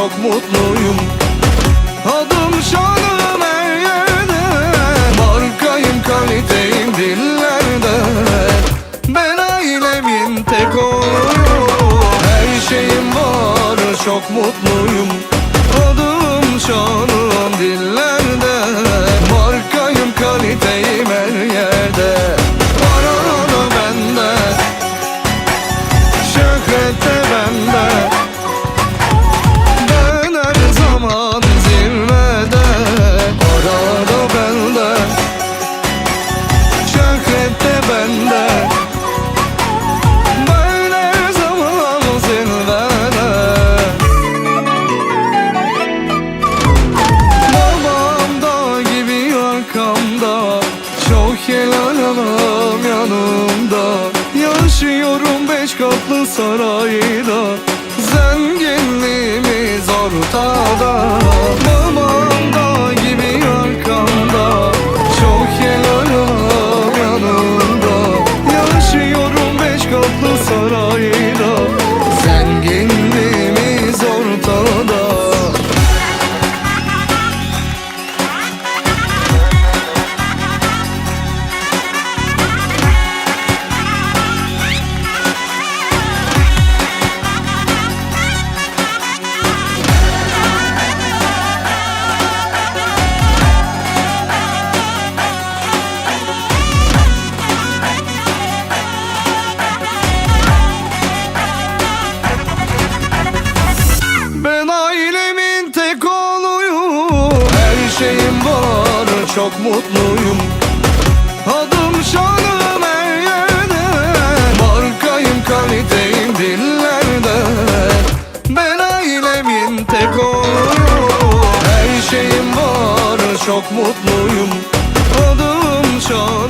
çok mutluyum. Adım şanım her yerde. Markayım kaliteyim dillerde. Ben ailemin tek oğluyum Her şeyim var çok mutluyum. Adım şanım dillerde. Markayım kaliteyim surrender şeyim var çok mutluyum. Adım şanım her yerde Markayım kaliteyim dillerde. Ben ailemin tek oğluyum Her şeyim var çok mutluyum. Adım şanım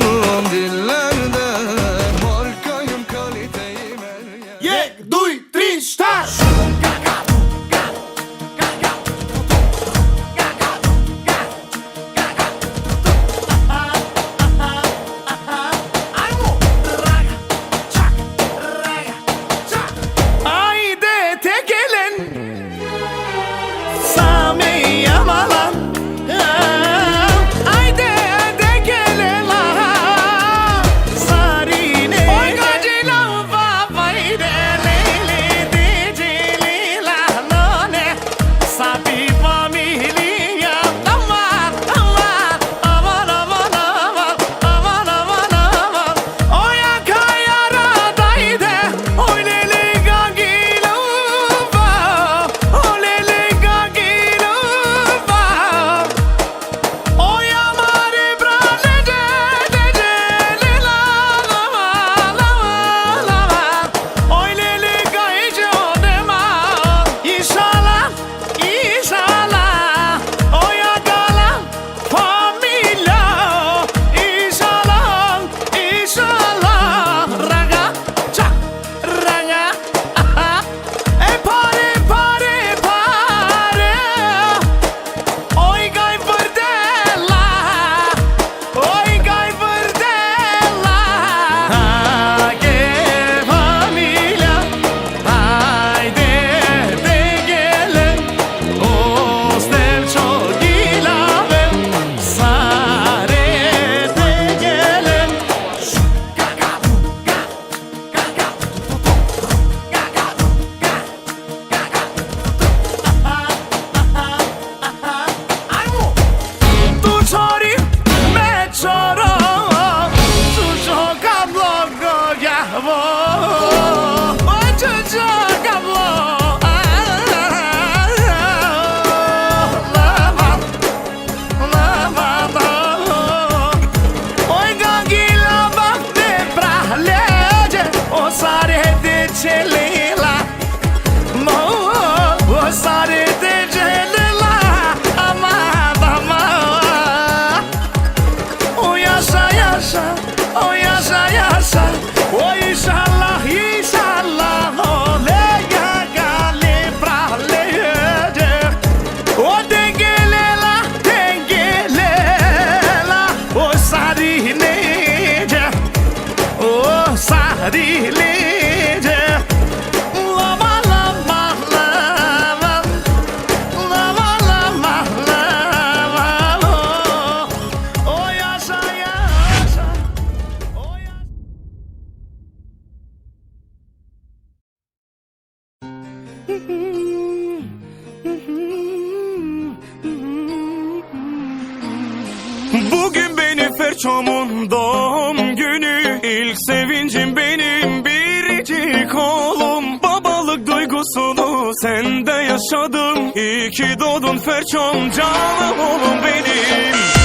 Bugün Benifer Çom'un doğum günü. İlk sevincim benim biricik oğlum Babalık duygusunu sende yaşadım. İyi ki doğdun Ferçom canım oğlum benim.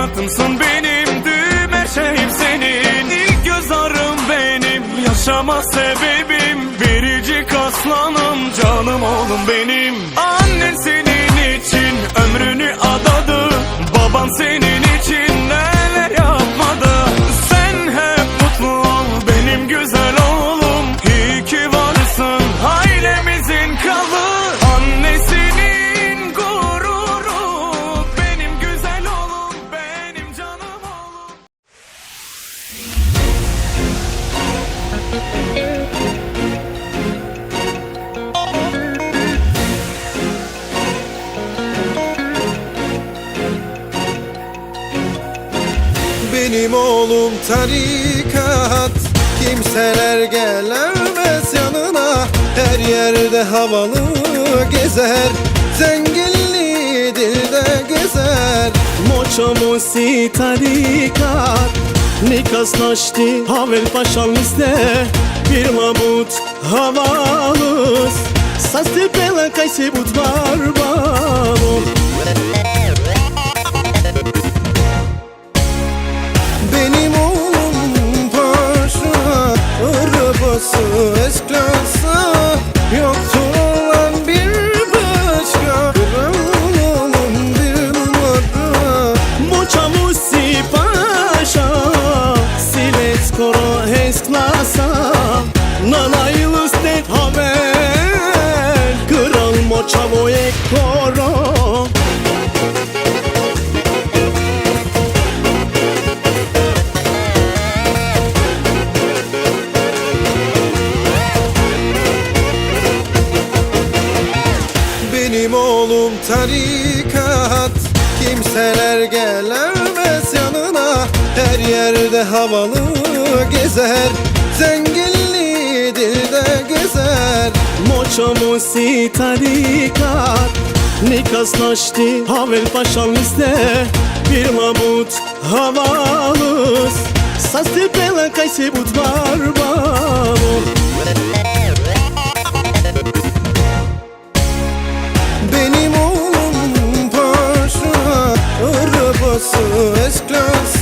Hayatımsın benim düğüm her şeyim senin. İlk göz ağrım benim yaşama sebebim. Biricik aslanım canım oğlum benim. Annen senin için ömrünü adadı Baban senin Benim oğlum tarikat. Kimseler gelemez yanına Her yerde havalı gezer. Zenginliği dilde gezer. Moça musi tarikat. Nikas naşti Havel liste Bir mabut havalus Sasti pela kaysi but barbaro Benim aşk tarikat. Kimseler gelemez yanına. Her yerde havalı gezer. Zenginliği dilde gezer. Moça musi tarikat. Nikas naşti Havel paşal liste Bir mabut havalus Sasti pela kaysi but Benim So it's close.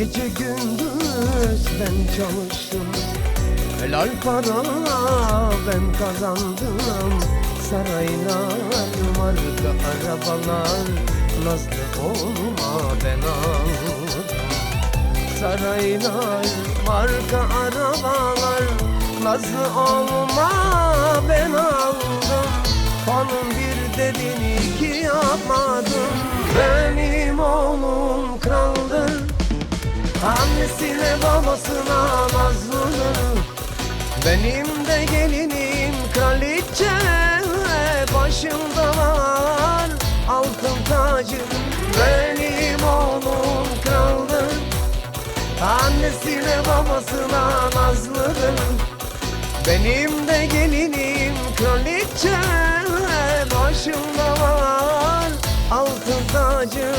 Gece gündüz ben çalıştım. Helal para ben kazandım. Saraylar, marka arabalar Nazlı olma ben aldım. Saraylar, marka arabalar Nazlı olma ben aldım. Hanım bir dedin iki yapmadım Ben babasına nazlıdır Benim de gelinim kraliçe Başımda var altın tacı Benim oğlum kraldır Annesine babasına nazlıdır Benim de gelinim kraliçe Başımda var altın tacı